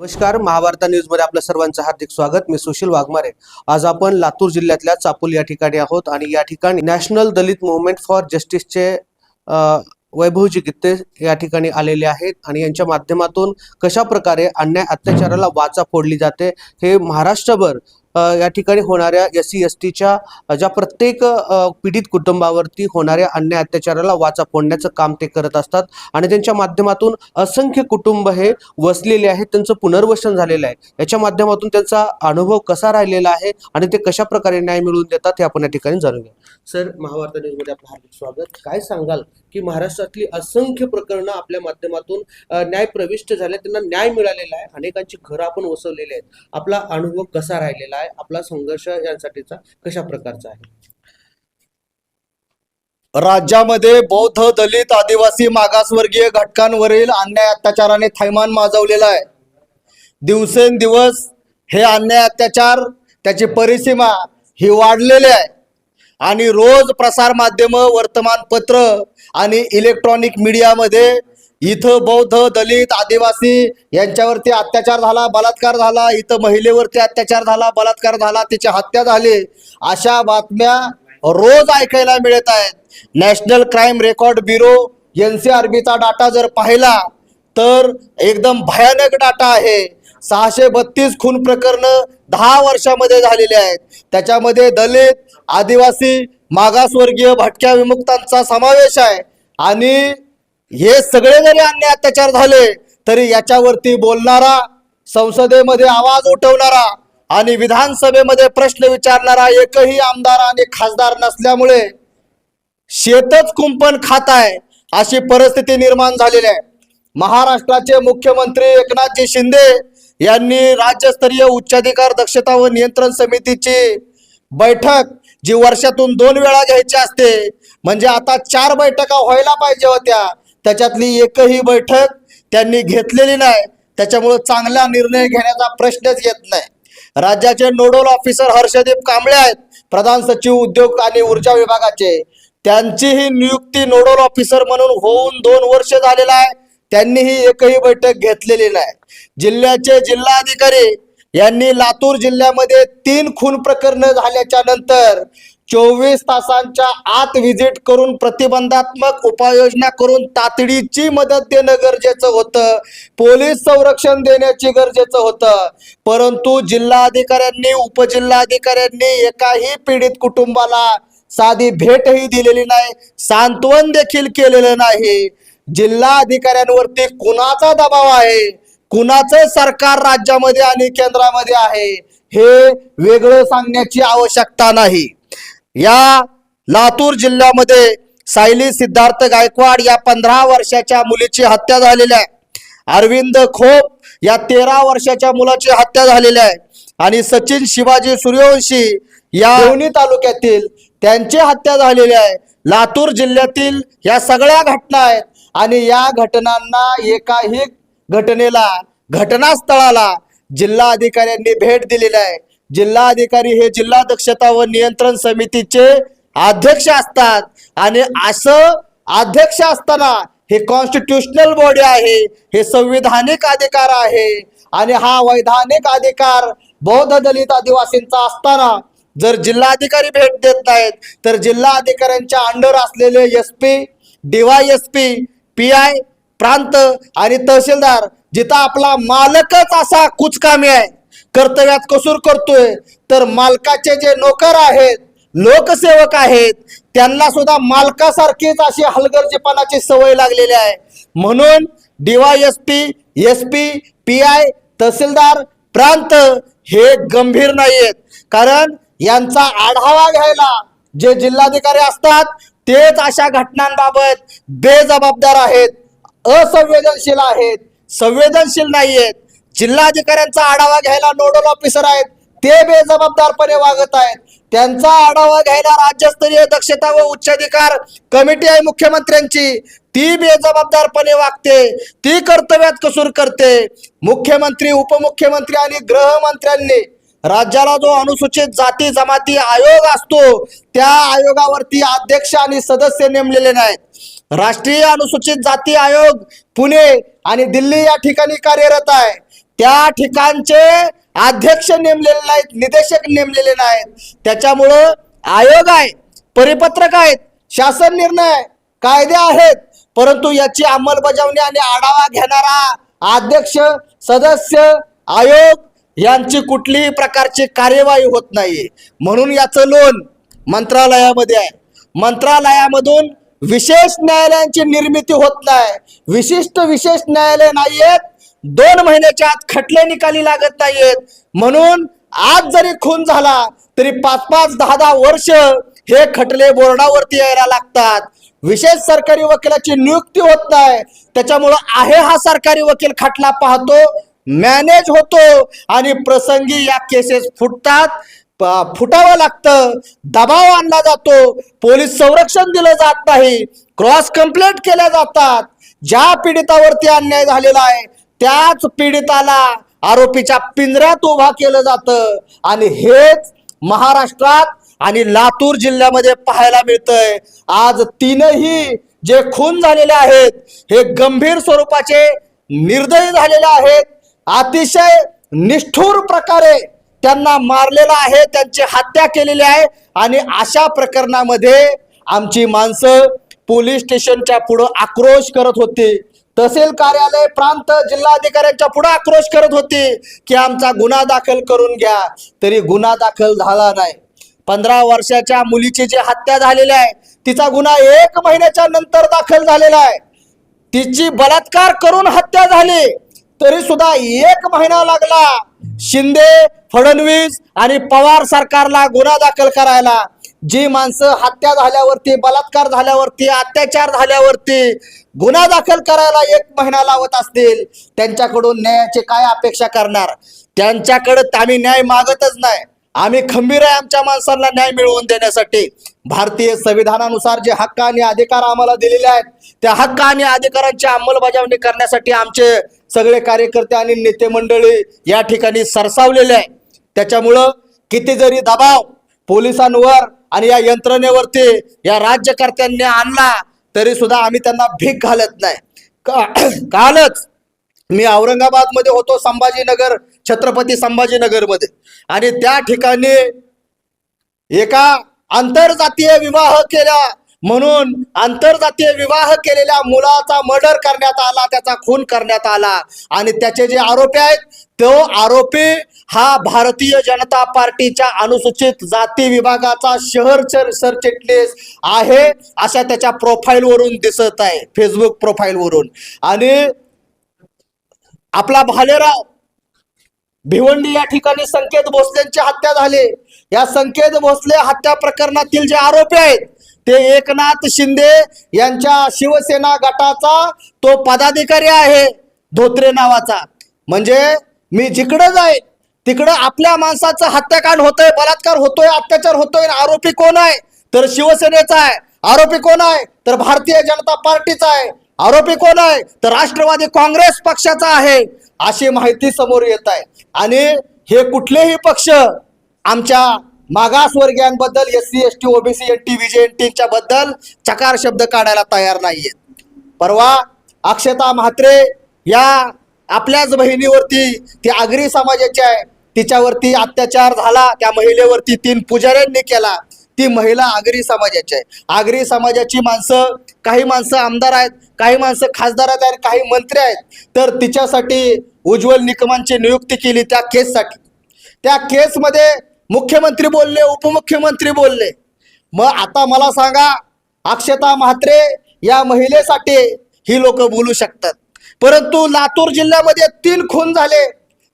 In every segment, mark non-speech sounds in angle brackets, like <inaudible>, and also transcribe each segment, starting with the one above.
नमस्कार महाभारता न्यूजमध्ये आपलं सर्वांचं हार्दिक स्वागत. मी सुशील वाघमारे. आज आपण लातूर जिल्ह्यातल्या चापूल या ठिकाणी आहोत आणि या ठिकाणी नॅशनल दलित मुवमेंट फॉर जस्टिसचे वैभवजी गित्ते या ठिकाणी आलेले आहेत आणि यांच्या माध्यमातून कशा प्रकारे अन्याय अत्याचाराला वाचा फोडली जाते हे महाराष्ट्रभर या ठिकाणी होणाऱ्या एस सी एस टीच्या ज्या प्रत्येक पीडित कुटुंबावरती होणाऱ्या अन्याय अत्याचाराला वाचा फोडण्याचं काम ते करत असतात. आणि त्यांच्या माध्यमातून असंख्य कुटुंब हे वसलेले आहेत त्यांचं पुनर्वसन झालेलं आहे. याच्या माध्यमातून त्यांचा अनुभव कसा राहिलेला आहे आणि ते कशा प्रकारे न्याय मिळवून देतात हे आपण या ठिकाणी जाणून घ्या सर महाभारत न्यूजमध्ये आपलं हार्दिक स्वागत. काय सांगाल? की महाराष्ट्रातली असंख्य प्रकरणं आपल्या माध्यमातून न्याय प्रविष्ट झाले त्यांना न्याय मिळालेला आहे. अनेकांची घरं आपण वसवलेली आहेत. आपला अनुभव कसा राहिलेला आहे? आपला संघर्ष यासाठीचा कशा प्रकारचा आहे? राज्यामध्ये बौद्ध दलित आदिवासी मागासवर्गीय घटकांवरील अन्याय अत्याचाराने थैमान माजवलेला आहे. दिवसेंदिवस हे अन्याय अत्याचार त्याची परिसीमा ही वाढलेली आहे. आणि रोज प्रसार माध्यम वर्तमानपत्र आणि इलेक्ट्रॉनिक मीडियामध्ये इथं बौद्ध दलित आदिवासी यांच्यावरती अत्याचार झाला बलात्कार झाला इथं महिलेवरती अत्याचार झाला बलात्कार झाला तिची हत्या झाली अशा बातम्या रोज ऐकायला मिळत आहेत. National crime record bureau N C R बीचा डाटा जर पाहिला तर एकदम भयानक डाटा आहे. सहाशे बत्तीस खून प्रकरणं दहा वर्षामध्ये झालेले आहेत. त्याच्यामध्ये दलित आदिवासी मागासवर्गीय भटक्या विमुक्तांचा समावेश आहे. आणि हे सगळे जरी अन्य अत्याचार झाले तरी याच्यावरती बोलणारा संसदेमध्ये आवाज उठवणारा आणि विधानसभेमध्ये प्रश्न विचारणारा एकही आमदार आणि खासदार नसल्यामुळे शेतच कुंपण खात आहे अशी परिस्थिती निर्माण झालेली आहे. महाराष्ट्राचे मुख्यमंत्री एकनाथजी शिंदे यांनी राज्यस्तरीय उच्चाधिकार दक्षता व नियंत्रण समितीची बैठक जी वर्षातून दोन वेळा घ्यायची असते म्हणजे आता चार बैठका व्हायला पाहिजे होत्या. त्याच्यातली एकही बैठक त्यांनी घेतलेली नाही. त्याच्यामुळं चांगला निर्णय घेण्याचा प्रश्नच येत नाही. राज्याचे नोडल ऑफिसर हर्षदीप कांबळे आहेत प्रधान सचिव उद्योग आणि ऊर्जा विभागाचे. त्यांची ही नियुक्ती नोडल ऑफिसर म्हणून होऊन दोन वर्ष झालेला आहे. त्यांनीही एकही बैठक घेतलेली नाही. जिल्ह्याचे जिल्हाधिकारी यांनी लातूर जिल्ह्यामध्ये तीन खून प्रकरण झाल्याच्यानंतर चोवीस तासांच्या आत व्हिजिट करून प्रतिबंधात्मक उपाययोजना करून तातडीची मदत देणं गरजेचं होतं. पोलीस संरक्षण देण्याची गरजेचं होतं. परंतु जिल्हाधिकाऱ्यांनी उपजिल्हाधिकाऱ्यांनी एकाही पीडित कुटुंबाला साधी भेटही दिलेली नाही सांत्वन देखील केलेलं नाही. जिल्हा अधिकाऱ्यांवरती कुणाचा दबाव आहे? कुणाचं सरकार राज्यामध्ये आणि केंद्रामध्ये आहे हे वेगळं सांगण्याची आवश्यकता नाही. या लातूर जिल्ह्यामध्ये सायली सिद्धार्थ गायकवाड या पंधरा वर्षाच्या मुलीची हत्या झालेली आहे. अरविंद खोप या तेरा वर्षाच्या मुलाची हत्या झालेली आहे. आणि सचिन शिवाजी सूर्यवंशी या दोन्ही तालुक्यातील त्यांची हत्या झालेली आहे. लातूर जिल्ह्यातील या सगळ्या घटना आहेत आणि या घटनांना एकाही घटनेला घटनास्थळाला जिल्हा अधिकाऱ्यांनी भेट दिलेली आहे. जिल्हा अधिकारी हे जिल्हा दक्षता व नियंत्रण समितीचे अध्यक्ष असतात आणि असं अध्यक्ष असताना हे कॉन्स्टिट्युशनल बॉडी आहे हे संविधानिक अधिकार आहे आणि हा वैधानिक अधिकार बौद्ध दलित आदिवासींचा असताना जर जिल्हाधिकारी भेट देत नाहीत तर जिल्हा अधिकाऱ्यांच्या अंडर असलेले S P DY S P P I प्रांत आणि तहसीलदार जिथं आपला मालकच असा कुचकामी आहे. कर्तव्यात कसूर करतोय तर मालकाचे जे नोकर आहेत लोकसेवक आहेत त्यांना सुद्धा मालकासारखीच अशी हलगर्जीपणाची सवय लागलेली आहे. म्हणून DYSP S P P I tehsildar प्रांत हे गंभीर नाहीयेत. कारण यांचा आढावा घ्यायला जे जिल्हाधिकारी असतात तेच अशा घटनांबाबत बेजबाबदार आहेत. असंवेदनशील आहेत संवेदनशील नाहीयेत. जिल्हाधिकाऱ्यांचा आढावा घ्यायला नोडल ऑफिसर आहेत ते बेजबाबदारपणे वागत आहेत. त्यांचा आढावा घ्यायला राज्यस्तरीय दक्षता व उच्चाधिकार कमिटी आहे मुख्यमंत्र्यांची. ती बेजबाबदारपणे वागते ती कर्तव्यात कसूर करते. मुख्यमंत्री उपमुख्यमंत्री आणि गृहमंत्र्यांनी राज्याला जो अनुसूचित जाती जमाती आयोग असतो त्या आयोगावरती अध्यक्ष आणि सदस्य नेमलेले नाहीत. राष्ट्रीय अनुसूचित जाती आयोग पुणे आणि दिल्ली या ठिकाणी कार्यरत आहे. त्या ठिकाणचे अध्यक्ष नेमलेले नाहीत निदेशक नेमलेले नाहीत. त्याच्यामुळं आयोग आहे परिपत्रक आहेत शासन निर्णय कायदे आहेत. परंतु याची अंमलबजावणी आणि आढावा घेणारा अध्यक्ष सदस्य आयोग यांची कुठलीही प्रकारची कार्यवाही होत नाही. म्हणून याचं लोन मंत्रालयामध्ये आहे. मंत्रालयामधून विशेष न्यायालयांची निर्मिती होत नाही. विशिष्ट विशेष न्यायालय नाहीयेत. दोन महिन्याच्या आत खटले निकाली लागत नाहीयेत. म्हणून आज जरी खून झाला तरी पाच पाच दहा दहा वर्ष हे खटले बोर्डावरती यायला लागतात. विशेष सरकारी वकिलाची नियुक्ती होत नाही. त्याच्यामुळं आहे हा सरकारी वकील खटला पाहतो मॅनेज होतो आणि प्रसंगी या केसेस फुटतात. फुटावं लागतं. दबाव आणला जातो. पोलीस संरक्षण दिलं जात नाही. क्रॉस कंप्लेंट केल्या जातात. ज्या पीडितावरती अन्याय झालेला आहे त्याच पीडिताला आरोपीच्या पिंजऱ्यात उभा केलं जातं. आणि हेच महाराष्ट्रात आणि लातूर जिल्ह्यामध्ये पाहायला मिळतंय. आज तीनही जे खून झालेले आहेत हे गंभीर स्वरूपाचे निर्दयी झालेले आहेत. अतिशय निष्ठुर प्रकारे त्यांना मारलेलं आहे त्यांची हत्या केलेली आहे आणि अशा प्रकरणामध्ये आमची माणसं पोलीस स्टेशनच्या पुढं आक्रोश करत होती. तहसील कार्यालय प्रांत जिल्हाधिकाऱ्यांच्या पुढे आक्रोश करत होती की आमचा गुन्हा दाखल करून घ्या. तरी गुन्हा दाखल झाला नाही. पंधरा वर्षाच्या मुलीची जी हत्या झालेली आहे तिचा गुन्हा एक महिन्याच्या नंतर दाखल झालेला आहे. तिची बलात्कार करून हत्या झाली. तरी सुद्धा एक महिना लागला. शिंदे फडणवीस आणि पवार सरकारला गुन्हा दाखल करायला. जी माणसं हत्या झाल्यावरती बलात्कार झाल्यावरती अत्याचार झाल्यावरती गुन्हा दाखल करायला एक महिना लावत असतील त्यांच्याकडून न्यायाची काय अपेक्षा करणार? त्यांच्याकडं आम्ही न्याय मागतच नाही. आम्ही खंबीर आहे आमच्या माणसांना न्याय मिळवून देण्यासाठी. भारतीय संविधानानुसार जे हक्क आणि अधिकार आम्हाला दिलेले आहेत त्या हक्क आणि अधिकारांची अंमलबजावणी करण्यासाठी आमचे सगळे कार्यकर्ते आणि नेते मंडळी या ठिकाणी सरसावलेले आहे त्याच्यामुळं किती जरी दबाव पोलिसांवर आणि या यंत्रणेवरती या राज्यकर्त्यांनी आणला तरी सुद्धा आम्ही त्यांना भीक घालत नाही. का- <clears throat> कालच मी औरंगाबादमध्ये होतो संभाजीनगर छत्रपती संभाजीनगरमध्ये. आणि त्या ठिकाणी एका आंतरजातीय विवाह केला. म्हणून आंतरजातीय विवाह केलेल्या मुलाचा मर्डर करण्यात आला त्याचा खून करण्यात आला. आणि त्याचे जे आरोपी आहेत तो आरोपी हा भारतीय जनता पार्टीच्या अनुसूचित जाती विभागाचा शहर सरचिटणीस आहे अशा त्याच्या प्रोफाईलवरून दिसत आहे फेसबुक प्रोफाईलवरून आणि आपला भालेराव भिवंडी या ठिकाणी संकेत भोसलेंची हत्या झाली. या संकेत भोसले हत्या प्रकरणातील जे आरोपी आहेत ते एकनाथ शिंदे यांच्या शिवसेना गटाचा तो पदाधिकारी आहे धोत्रे नावाचा. म्हणजे मी जिकडं जाईन तिकडं आपल्या माणसाचं हत्याकांड होतोय बलात्कार होतोय अत्याचार होतोय आरोपी कोण आहे? तर शिवसेनेचा आहे. आरोपी कोण आहे? तर भारतीय जनता पार्टीचा आहे. आरोपी कोण आहे? तर राष्ट्रवादी काँग्रेस पक्षाचा आहे अशी माहिती समोर येत आहे. आणि हे कुठलेही पक्ष आमच्या मागासवर्गीयांबद्दल S C S T OBC N T VJ N टीच्या बद्दल चकार शब्द काढायला तयार नाहीयेत. परवा अक्षता म्हात्रे या आपल्याच बहिणीवरती ती आगरी समाजाची आहे. तिच्यावरती अत्याचार झाला त्या महिलेवरती तीन पुजाऱ्यांनी केला. ती महिला आगरी समाजाची आहे. आगरी समाजाची माणसं काही माणसं आमदार आहेत काही माणसं खासदार आहेत आणि काही मंत्री आहेत. तर तिच्यासाठी उज्ज्वल निकमांची नियुक्ती केली त्या केससाठी. त्या केसमध्ये मुख्यमंत्री बोलले उपमुख्यमंत्री बोलले. मग आता मला सांगा अक्षता म्हात्रे या महिलेसाठी ही लोक बोलू शकतात. परंतु लातूर जिल्ह्यामध्ये तीन खून झाले.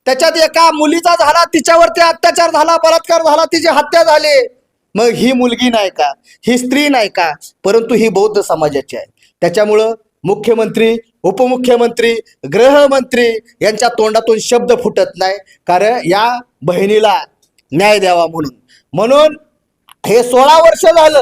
त्याच्यात एका मुलीचा झाला तिच्यावरती अत्याचार झाला बलात्कार झाला तिची हत्या झाली. मग ही मुलगी नाही का? ही स्त्री नाही का? परंतु ही बौद्ध समाजाची आहे. त्याच्यामुळं मुख्यमंत्री उपमुख्यमंत्री गृहमंत्री यांच्या तोंडातून शब्द फुटत नाही. कारण या बहिणीला न्याय द्यावा म्हणून. म्हणून हे सोळा वर्ष झालं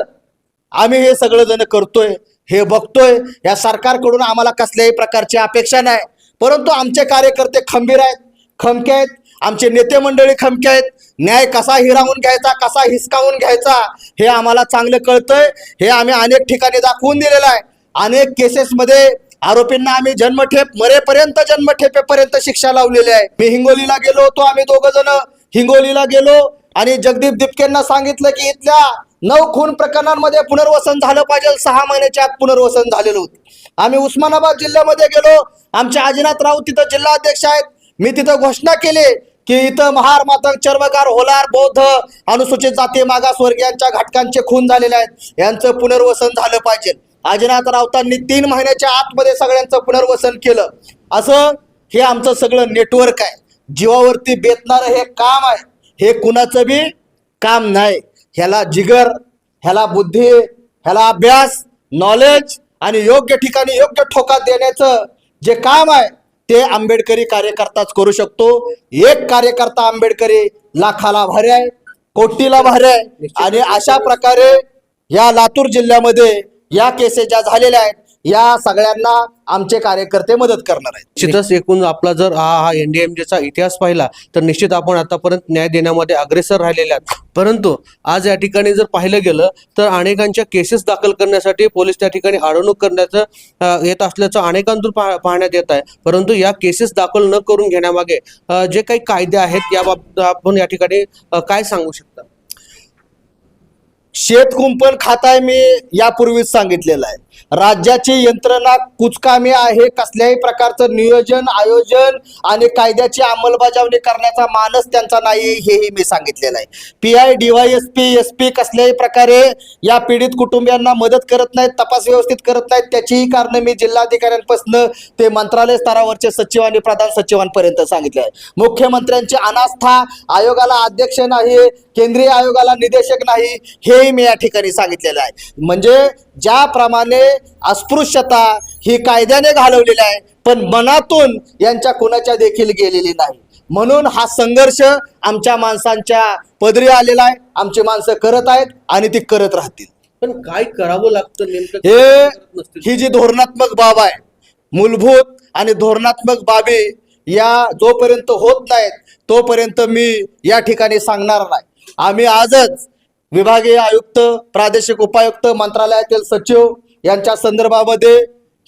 आम्ही हे सगळं जण करतोय हे बघतोय. या सरकारकडून आम्हाला कसल्याही प्रकारची अपेक्षा नाही. परंतु आमचे कार्यकर्ते खंबीर आहेत. खमके आहेत. आमचे नेते मंडळी खमके आहेत. न्याय कसा हिरावून घ्यायचा कसा हिसकावून घ्यायचा हे आम्हाला चांगलं कळतंय. हे आम्ही अनेक ठिकाणी दाखवून दिलेलं आहे. अनेक केसेसमध्ये आरोपींना आम्ही जन्मठेप मरेपर्यंत जन्मठेपेपर्यंत शिक्षा लावलेली आहे. मी हिंगोलीला गेलो होतो आम्ही दोघ जण. हिंगोलीला गेलो आणि जगदीप दिपकेंना सांगितलं की इथल्या नऊ खून प्रकरणांमध्ये पुनर्वसन झालं पाहिजे. सहा महिन्याच्या आत पुनर्वसन झालेलं होतं. आम्ही उस्मानाबाद जिल्ह्यामध्ये गेलो. आमचे आजीनाथ राऊत तिथं जिल्हाध्यक्ष आहेत. मी तिथं घोषणा केली की इथं महार मातंग चर्मकार होलार बौद्ध अनुसूचित जाती मागासवर्गीयांच्या घटकांचे खून झालेले आहेत. यांचं पुनर्वसन झालं पाहिजे. अजिनाथ राऊतांनी तीन महिन्याच्या आतमध्ये सगळ्यांचं पुनर्वसन केलं. असं हे आमचं सगळं नेटवर्क आहे. जीवावरती बेतणारं हे काम आहे. हे कुणाचं बी काम नाही. ह्याला जिगर ह्याला बुद्धी ह्याला अभ्यास नॉलेज आणि योग्य ठिकाणी योग्य ठोका देण्याचं जे काम आहे ते आंबेडकरी कार्यकर्ताच करू शकतो. एक कार्यकर्ता आंबेडकरी लाखाला भारी आहे कोटीला भारी आहे. आणि अशा प्रकारे या लातूर जिल्ह्यामध्ये या केसेस ज्या झालेल्या आहेत या सगळ्यांना आमचे कार्यकर्ते मदत करणार आहेत. निश्चितच एकूण आपला जर हा हा एनडीएमजेचा इतिहास पाहिला तर निश्चित आपण आतापर्यंत न्याय देण्यामध्ये अग्रेसर राहिलेले आहेत. परंतु आज या ठिकाणी जर पाहिलं गेलं तर अनेकांच्या केसेस दाखल करण्यासाठी पोलीस त्या ठिकाणी अडवणूक करण्याचं येत असल्याचं अनेकांतून पाह- पाहण्यात येत आहे. परंतु या केसेस दाखल न करून घेण्यामागे जे काही कायदे आहेत याबाबत आपण या ठिकाणी काय सांगू शकता? शेत कुंपण खाताय मी यापूर्वीच सांगितलेलं आहे. राज्याची यंत्रणा कुचकामी आहे. कसल्याही प्रकारचं नियोजन आयोजन आणि कायद्याची अंमलबजावणी करण्याचा मानस त्यांचा नाही हेही मी सांगितलेलं आहे. P I DYS P S P कसल्याही प्रकारे या पीडित कुटुंबियांना मदत करत नाहीत तपास व्यवस्थित करत नाहीत त्याचीही कारणं मी जिल्हाधिकाऱ्यांपासून ते मंत्रालय स्तरावरचे सचिव आणि प्रधान सचिवांपर्यंत सांगितले आहे मुख्यमंत्र्यांची अनास्था आयोगाला अध्यक्ष नाही केंद्रीय आयोगाला निदेशक नाही हेही मी या ठिकाणी सांगितलेलं आहे. म्हणजे ज्याप्रमाणे अस्पृश्यता ही कायद्याने घालवलेली आहे पण मनातून यांच्या कुणाच्या देखील गेलेली नाही. म्हणून हा संघर्ष आमच्या माणसांच्या पदरी आलेला आहे आमची माणसं करत आहेत आणि ती करत राहतील. पण काय करावं लागतं नेमकं? हे. ही जी धोरणात्मक बाब आहे मूलभूत आणि धोरणात्मक बाबी या जोपर्यंत होत नाहीत तोपर्यंत मी या ठिकाणी सांगणार नाही. आम्ही आजच विभागीय आयुक्त प्रादेशिक उपायुक्त मंत्रालयातील सचिव यांच्या संदर्भामध्ये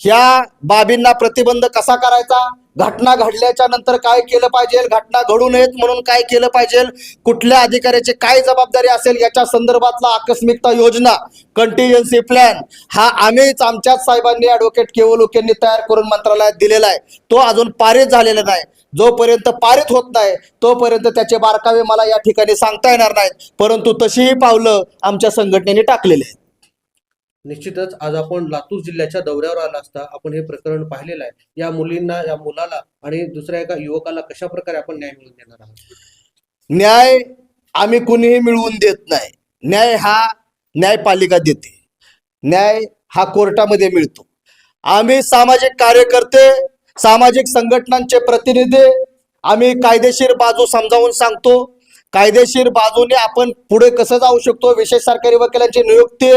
ह्या बाबींना प्रतिबंध कसा करायचा? घटना घडल्याच्या नंतर काय केलं पाहिजे? घटना घडू नयेत म्हणून काय केलं पाहिजे? कुठल्या अधिकाऱ्याची काय जबाबदारी असेल? याच्या संदर्भातला आकस्मिकता योजना कंटिजन्सी प्लॅन हा आम्हीच आमच्याच साहेबांनी ॲडव्होकेट केवल यांनी तयार करून मंत्रालयात दिलेला आहे. तो अजून पारित झालेला नाही. जोपर्यंत पारित होत नाही तोपर्यंत त्याचे बारकावे मला या ठिकाणी सांगता येणार नाहीत परंतु तशीही पावलं आमच्या संघटनेने टाकलेली आहेत. निश्चितच आज आपण लातूर जिल्ह्याच्या दौऱ्यावर आला असता आपण हे प्रकरण पाहिलेलं आहे. या मुलींना या मुलाला आणि दुसऱ्या एका युवकाला कशा प्रकारे आपण न्याय मिळवून देणार आहोत? न्याय आम्ही कुणीही मिळवून देत नाही. न्याय हा न्यायपालिका देते. न्याय हा कोर्टामध्ये मिळतो. आम्ही सामाजिक कार्यकर्ते सामाजिक संघटनांचे प्रतिनिधी आम्ही कायदेशीर बाजू समजावून सांगतो. कायदेशीर बाजूने आपण पुढे कसं जाऊ शकतो? विशेष सरकारी वकिलांची नियुक्ती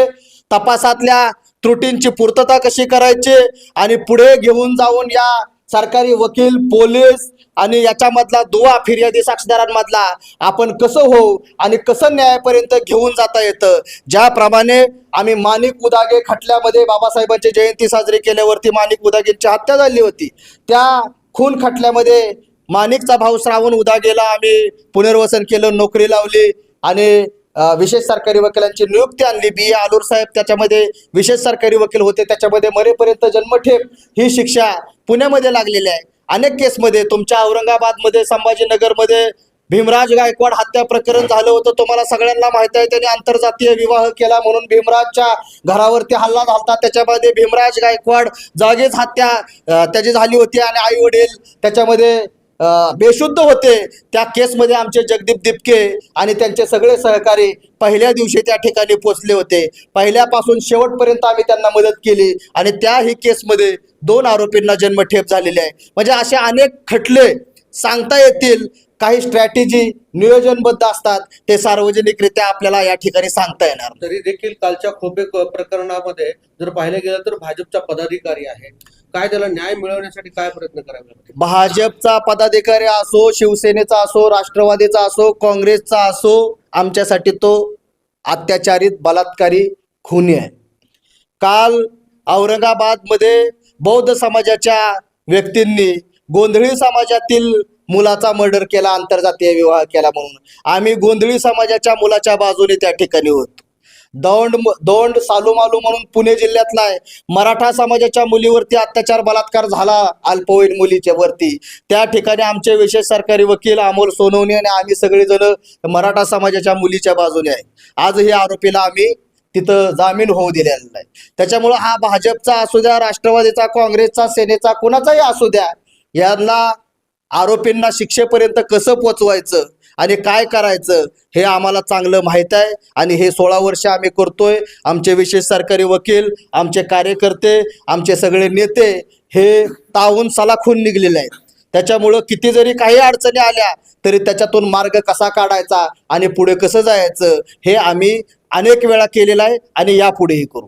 तपासातल्या त्रुटींची पूर्तता कशी करायची? आणि पुढे घेऊन जाऊन या सरकारी वकील पोलीस आणि याच्यामधला दुवा फिर्यादी साक्षीदारांमधला आपण कसं होऊ आणि कसं न्यायापर्यंत घेऊन जाता येतं? ज्याप्रमाणे आम्ही माणिक उदागे खटल्यामध्ये बाबासाहेबांची जयंती साजरी केल्यावरती माणिक उदागेंची हत्या झाली होती. त्या खून खटल्यामध्ये माणिकचा भाऊ श्रावण उदागेला आम्ही पुनर्वसन केलं नोकरी लावली आणि विशेष सरकारी वकिलांची नियुक्ती आणली. बी. ए. आलूर साहेब त्याच्यामध्ये विशेष सरकारी वकील होते. त्याच्यामध्ये मरेपर्यंत जन्मठेप ही शिक्षा पुण्यामध्ये लागलेली आहे. अनेक केसमध्ये तुमच्या औरंगाबादमध्ये संभाजीनगरमध्ये भीमराज गायकवाड हत्या प्रकरण झालं होतं. तुम्हाला सगळ्यांना माहीत आहे. त्यांनी आंतरजातीय विवाह केला म्हणून भीमराजच्या घरावरती हल्ला झाला त्याच्यामध्ये भीमराज गायकवाड जागीच हत्या त्याची झाली होती आणि आई वडील त्याच्यामध्ये बेशुद्ध होते. त्या केसमध्ये आमचे जगदीप दिपके आणि त्यांचे सगळे सहकारी पहिल्या दिवशी त्या ठिकाणी पोचले होते. पहिल्यापासून शेवटपर्यंत आम्ही त्यांना मदत केली आणि त्याही केसमध्ये दोन आरोपींना जन्मठेप झालेले आहे. म्हणजे असे अनेक खटले सांगता येतील. काही स्ट्रॅटेजी नियोजनबद्ध असतात. ते सार्वजनिकरित्या आपल्याला या ठिकाणी सांगता येणार. तरी देखील कालच्या खोपे प्रकरणामध्ये जर पाहिलं गेलं तर भाजपचा पदाधिकारी आहे काय त्याला न्याय मिळवण्यासाठी काय प्रयत्न करावे लागतील भाजपचा पदाधिकारी असो शिवसेनेचा असो राष्ट्रवादीचा असो काँग्रेसचा असो आमच्यासाठी तो अत्याचारित बलात्कारी खुनी आहे. काल औरंगाबादमध्ये बौद्ध समाजाच्या व्यक्तींनी गोंधळी समाजातील मुलाचा मर्डर केला आंतरजातीय विवाह केला म्हणून. आम्ही गोंधळी समाजाच्या मुलाच्या बाजूने त्या ठिकाणी होतो. दौंड दौंड सालूमालू म्हणून पुणे जिल्ह्यातला आहे. मराठा समाजाच्या मुलीवरती अत्याचार बलात्कार झाला अल्पवयीन मुलीच्या वरती. त्या ठिकाणी आमचे विशेष सरकारी वकील अमोल सोनवणी आणि आम्ही सगळेजण मराठा समाजाच्या मुलीच्या बाजूने आहे. आजही आरोपीला आम्ही तिथं जामीन होऊ दिलेला नाही त्याच्यामुळं हा भाजपचा असू द्या राष्ट्रवादीचा काँग्रेसचा सेनेचा कुणाचाही असू द्या यांना आरोपींना शिक्षेपर्यंत कसं पोचवायचं? आणि काय करायचं हे आम्हाला चांगलं माहीत आहे. आणि हे सोळा वर्ष आम्ही करतोय. आमचे विशेष सरकारी वकील आमचे कार्यकर्ते आमचे सगळे नेते हे तावून सलाखून निघलेले आहेत. त्याच्यामुळं किती जरी काही अडचणी आल्या तरी त्याच्यातून मार्ग कसा काढायचा आणि पुढे कसं जायचं हे आम्ही अनेक वेळा केलेलं आहे आणि यापुढेही करू.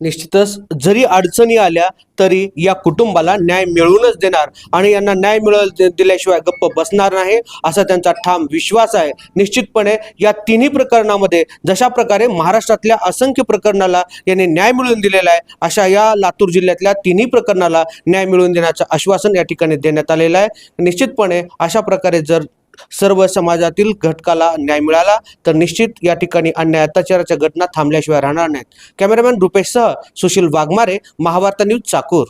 निश्चितच जरी अडचणी आल्या तरी या कुटुंबाला न्याय मिळवूनच देणार आणि यांना न्याय मिळव दिल्याशिवाय गप्प बसणार नाही असा त्यांचा ठाम विश्वास आहे. निश्चितपणे या तिन्ही प्रकरणामध्ये जशा प्रकारे महाराष्ट्रातल्या असंख्य प्रकरणाला यांनी न्याय मिळवून दिलेला आहे अशा या लातूर जिल्ह्यातल्या तिन्ही प्रकरणाला न्याय मिळवून देण्याचं आश्वासन या ठिकाणी देण्यात आलेलं आहे. निश्चितपणे अशा प्रकारे जर सर्व समाजातील घटकाला न्याय मिळाला तर निश्चित या ठिकाणी अन्याय अत्याचाराच्या घटना थांबल्याशिवाय राहणार नाहीत. कॅमेरामॅन रुपेशसह सुशील वाघमारे महावार्ता न्यूज चाकूर.